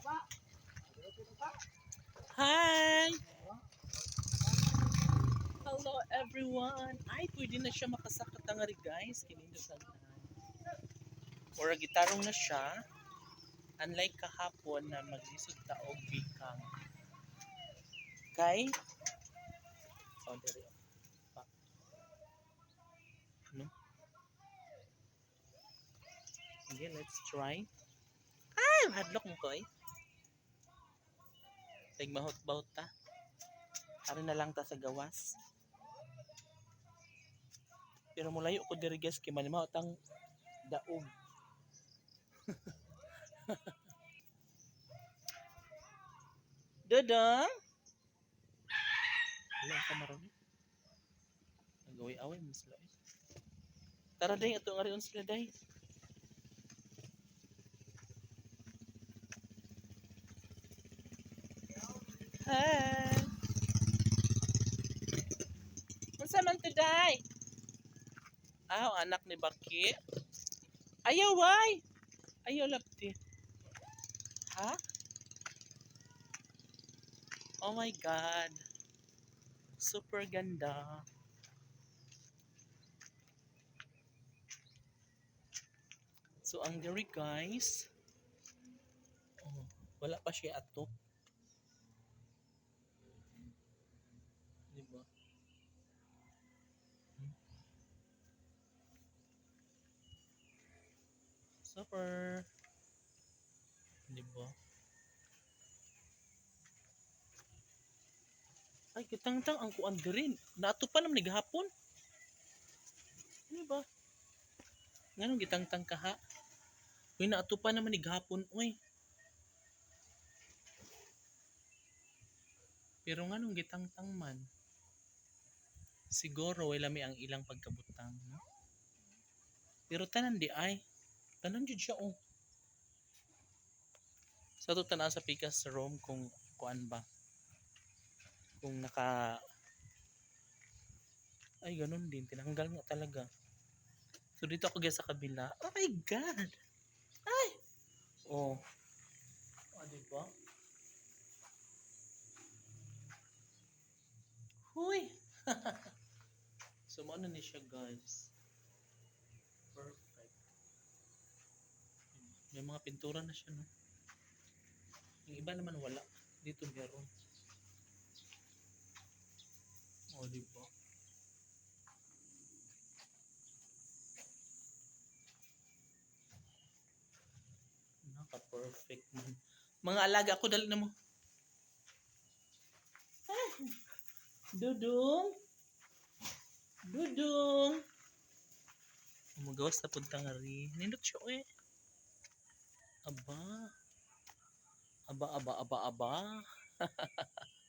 Hi! Hello everyone! Ay, pwede na siya makasakat ang ari guys. Kinindot na Or gitarong na siya. Unlike kahapon na maglisod taog bikang. Kay? Oh. Pa. No? Okay, let's try. Ay, hadlock mo ko eh. Tag mahot-bahot ta. Ari na lang ta sa gawas. Pero mulayo ko diri guys kay manimaw tang daog. Dodong. Wala ka maron. Nagaway-away mo sila. Tara day, ato nga rin sila day. Hi. Unsa man today? Ah, ang anak ni Baki. Ayaw, why? Ayaw, lapti. Ha? Oh my God. Super ganda. So, ang diri guys, oh, wala pa siya ato. Diba? Hmm. Super. Diba? Ay, kitang-tang ang kuan dirin. Nato pa naman naghapon. Diba? Nganong gitang-tang ka ha? Uy, naato pa naman naghapon. Uy. Pero nganong gitang-tang man. Siguro wala mi ang ilang pagkabutang. No? Pero tanan di ay. Tanan jud siya oh. Sa to tanan sa pikas sa room kung kuan ba. Kung naka ay ganun din tinanggal nga talaga. So dito ako guys sa kabila. Oh my god. Ay. Oh. Oh, di ba? Huy. so mo ni siya guys. May mga pintura na siya no. Yung iba naman wala. Dito meron. O, di ba? Naka-perfect man. Mga alaga ko, dali na mo. Ah, Dudong. Dudong. Umagawas na punta nga rin. Nindot siya eh. Aba. Aba, aba, aba, aba.